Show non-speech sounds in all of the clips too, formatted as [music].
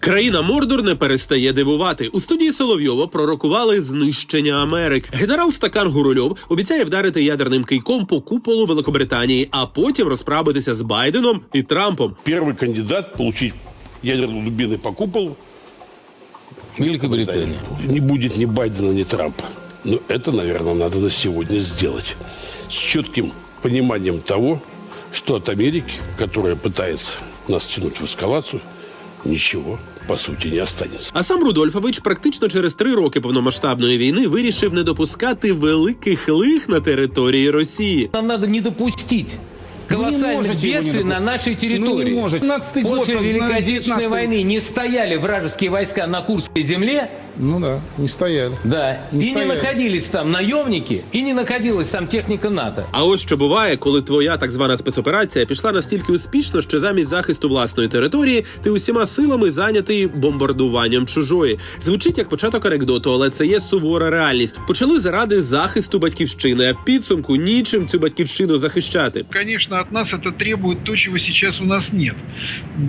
Країна Мордор не перестає дивувати. У студії Соловйова пророкували знищення Америк. Генерал Стакан Гурульов обіцяє вдарити ядерним кийком по куполу Великобританії, а потім розправитися з Байденом і Трампом. Первый кандидат получить ядерные дубины по куполу Великобритания. не будет ни Байдена, ни Трампа. Но это, наверное, надо на сегодня сделать. С четким пониманием того, что от Америки, которая пытается нас тянуть в эскалацию, ничего, по суті не останется. А сам Рудольфович практично через три роки повномасштабної війни вирішив не допускати великих лих на території Росії. Нам надо не допустити колоссальных бедствий на нашій нашей территории. Ну, не можете. 15-й год, Великой Отечественной войны не стояли вражеские войска на Курской земле, Ну да, не стояли. да, Не и стояли. не находились там наемники, и не находилась там техника НАТО. А ось що буває, коли твоя так звана спецоперація пішла настільки успішно, що замість захисту власної території ти усіма силами зайнятий бомбардуванням чужої. Звучить як початок анекдоту, але це є сувора реальність. Почали заради захисту батьківщини, а в підсумку нічим цю батьківщину захищати. Конечно, от нас это требует то, чего сейчас у нас нет.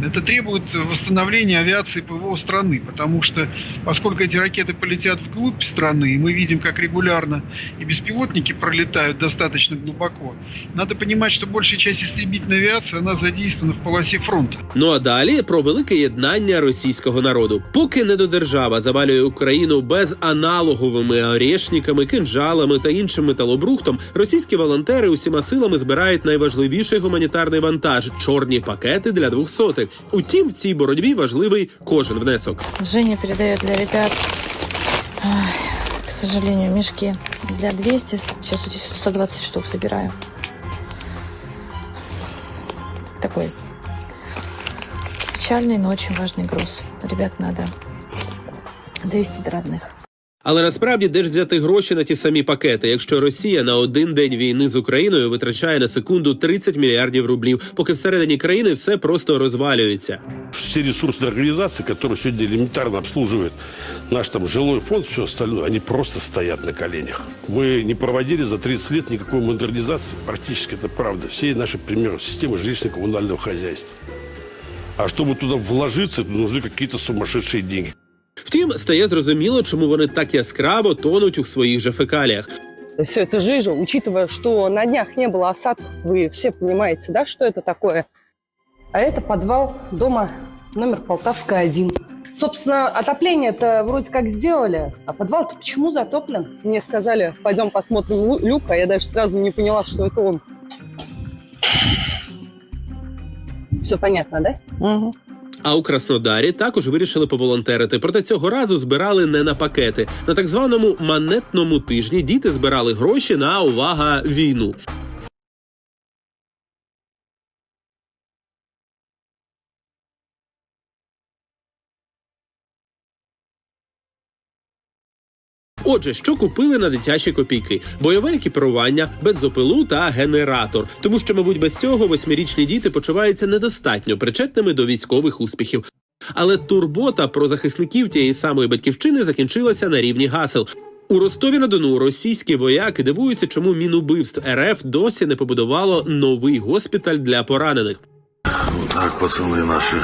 Это требует восстановления авиации ПВО страны, потому что поскольку эти ракеты полетят вглубь страны, и мы видим, как регулярно и беспилотники пролетают достаточно глубоко, надо понимать, что большая часть истребительной авиации, она задействована в полосе фронта. Ну а далі про велике єднання російського народу. Поки недодержава завалює Україну безаналоговими орешниками, кинжалами та іншим металобрухтом, російські волонтери усіма силами збирають найважливіший гуманітарний вантаж чорні пакети для двохсотих. Утім, в цій боротьбі важливий кожен внесок. Женя передает для ребят, к сожалению, мешки для 200. Сейчас вот 120 штук собираю. Такой печальный, но очень важный груз. Ребят, надо 200 до родных. Але насправді де ж взяти гроші на ті самі пакети, якщо Росія на один день війни з Україною витрачає на секунду 30 мільярдів рублів, поки всередині країни все просто розвалюється. Все ресурсные организации, которые сегодня элементарно обслуживают наш там жилой фонд, все остальное, они просто стоят на коленях. Мы не проводили за 30 лет никакой модернизации, практически это правда. Все наши примеры системы жилищно-коммунального хозяйства. А чтобы туда вложиться, нужны какие-то сумасшедшие деньги. Втім, стає зрозуміло, чому вони так яскраво тонуть у своїх же фекаліях. Все это жижа, учитывая, что на днях не было осадков, вы все понимаете, да, что это такое? А это подвал дома номер Полтавская, 1. Собственно, отопление-то вроде как сделали, а подвал-то почему затоплен? Мне сказали, пойдем посмотрим лю- люк, а я даже сразу не поняла, что это он. Все понятно, да? Угу. А у Краснодарі також вирішили поволонтерити. Проте цього разу збирали не на пакети. На так званому манетному тижні діти збирали гроші на увага війну. Отже, що купили на дитячі копійки: бойове екіпірування, бензопилу та генератор. Тому що, мабуть, без цього восьмирічні діти почуваються недостатньо причетними до військових успіхів. Але турбота про захисників тієї самої батьківщини закінчилася на рівні гасел. У Ростові на Дону російські вояки дивуються, чому Мінубивств РФ досі не побудувало новий госпіталь для поранених. Вот так пацаны наши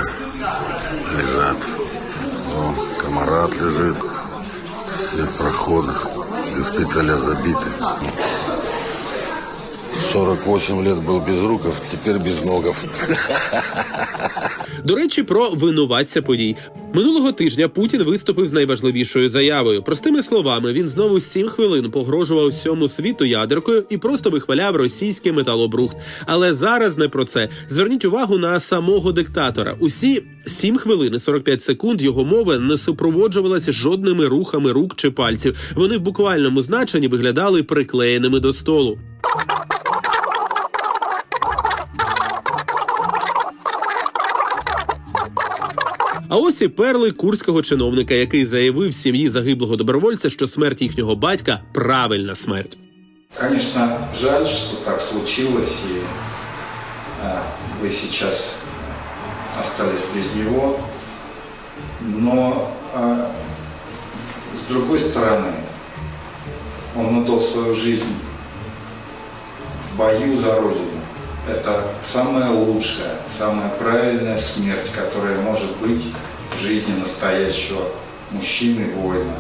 лежат. О, комарат лежит. Все в проходах. Госпиталя забиты. 48 лет был без руков, теперь без ногов. [laughs] До речі, про винуватця подій. Минулого тижня Путін виступив з найважливішою заявою. Простими словами, він знову сім хвилин погрожував всьому світу ядеркою і просто вихваляв російський металобрухт. Але зараз не про це. Зверніть увагу на самого диктатора. Усі сім хвилин і 45 секунд його мови не супроводжувалася жодними рухами рук чи пальців. Вони в буквальному значенні виглядали приклеєними до столу. А ось і перли курського чиновника, який заявив сім'ї загиблого добровольця, що смерть їхнього батька правильна смерть. Конечно, жаль, что так случилось, и э, вы сейчас остались без него. Но э, с другой стороны, он отдал свою жизнь в бою за Родину. Это самая лучшая, самая правильная смерть, которая может быть жизни настоящего мужчины, воина.